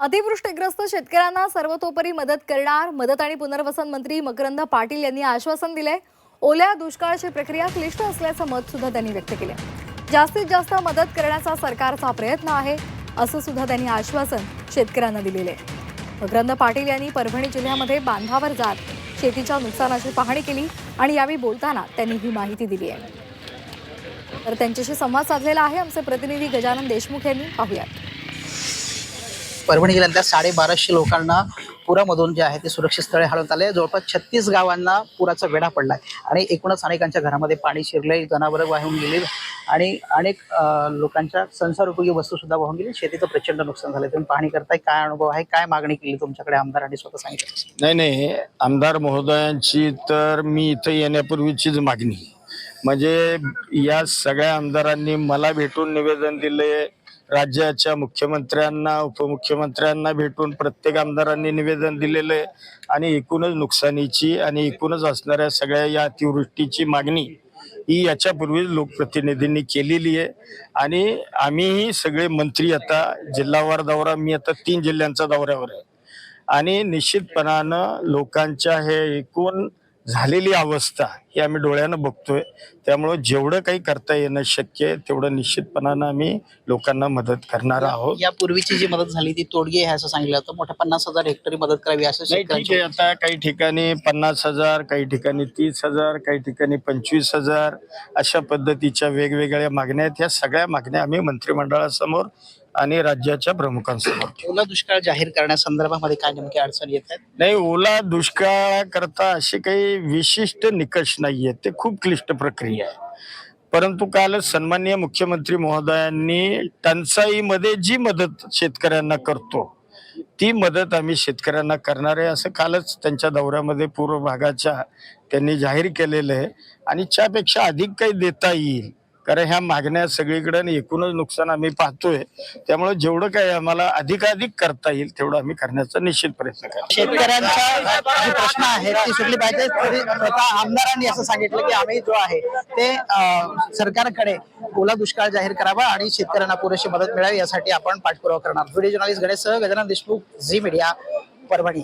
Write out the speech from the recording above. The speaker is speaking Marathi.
अतिवृष्टीग्रस्त शेतकऱ्यांना सर्वतोपरी मदत करणार मदत आणि पुनर्वसन मंत्री मकरंद पाटील यांनी आश्वासन दिले ओल्या दुष्काळाची प्रक्रिया क्लिष्ट असल्याचं मत सुद्धा त्यांनी व्यक्त केले जास्तीत जास्त मदत करण्याचा सरकारचा प्रयत्न आहे असं सुद्धा त्यांनी आश्वासन शेतकऱ्यांना दिलेले मकरंद पाटील यांनी परभणी जिल्ह्यामध्ये बांधावर जात शेतीच्या नुकसानाची पाहणी केली आणि यावेळी बोलताना त्यांनी ही माहिती दिली आहे तर त्यांच्याशी संवाद साधलेला आहे आमचे प्रतिनिधी गजानन देशमुख यांनी. पाहूयात. परभणी जिल्ह्यातल्या साडेबाराशे लोकांना पुरामधून जे आहे ते सुरक्षित स्थळे हलवण्यात आले. जवळपास छत्तीस गावांना पुराचा वेढा पडलाय. आणि एकूणच अनेकांच्या घरामध्ये पाणी शिरले जनावरं वाहून गेली आणि अनेक लोकांच्या संसार उपयोगी वस्तू सुद्धा वाहून गेली. शेतीचं प्रचंड नुकसान झालं तुम्ही पाहणी करताय. काय अनुभव आहे? काय मागणी केली तुमच्याकडे? आमदारांनी स्वतः सांगितलं. नाही नाही. आमदार महोदयांची तर मी इथं येण्यापूर्वीचीच मागणी. म्हणजे या सगळ्या आमदारांनी मला भेटून निवेदन दिले राज्याच्या मुख्यमंत्र्यांना उपमुख्यमंत्र्यांना भेटून प्रत्येक आमदारांनी निवेदन दिलेलं आहे. आणि एकूणच नुकसानीची आणि एकूणच असणाऱ्या सगळ्या या अतिवृष्टीची मागणी ही याच्यापूर्वीच लोकप्रतिनिधींनी केलेली आहे. आणि आम्हीही सगळे मंत्री आता जिल्हावार दौरा मी आता तीन जिल्ह्यांचा दौऱ्यावर आहे. आणि निश्चितपणानं लोकांच्या हे एकूण झालेली अवस्था ही आम्ही डोळ्यानं बघतोय. त्यामुळं जेवढं काही करता येणं शक्य आहे तेवढं निश्चितपणानं आम्ही लोकांना मदत करणार आहोत. यापूर्वीची जी मदत झाली ती तोडगी आहे असं सांगितलं होतं मोठ्या पन्नास हजार हेक्टरी मदत करावी असं नाही ठीक आहे. शेतकऱ्यांचं आता काही ठिकाणी पन्नास हजार काही ठिकाणी तीस हजार काही ठिकाणी पंचवीस हजार अशा पद्धतीच्या वेगवेगळ्या मागण्या आहेत. ह्या सगळ्या मागण्या आम्ही मंत्रिमंडळासमोर आणि राज्याच्या प्रमुखांसमोर. ओला दुष्काळ जाहीर करण्यासंदर्भामध्ये काय नेमकी अडचण येत आहेत? नाही ओला दुष्काळ करता असे काही विशिष्ट निकष नाहीयेत. ते खूप क्लिष्ट प्रक्रिया आहे. परंतु काल सन्माननीय मुख्यमंत्री महोदयांनी टंचाईमध्ये जी मदत शेतकऱ्यांना करतो ती मदत आम्ही शेतकऱ्यांना करणार आहे. असं कालच त्यांच्या दौऱ्यामध्ये पूर्व भागाच्या त्यांनी जाहीर केलेलं आहे. आणि त्यापेक्षा अधिक काही देता येईल. कारण ह्या मागण्या सगळीकडे आणि एकूणच नुकसान आम्ही पाहतोय. त्यामुळे जेवढं काही आम्हाला अधिकाधिक करता येईल तेवढं आम्ही करण्याचा निश्चित प्रयत्न करतो शेतकऱ्यांचा जे प्रश्न आहे ती सुटली पाहिजे. स्वतः आमदारांनी असं सांगितलं की आम्ही जो आहे ते सरकारकडे ओला दुष्काळ जाहीर करावा आणि शेतकऱ्यांना पुरेशी मदत मिळावी यासाठी आपण पाठपुरावा करणार व्हिडिओ जर्नलिस्ट गणेश सह गजानन देशमुख झी मीडिया परभणी.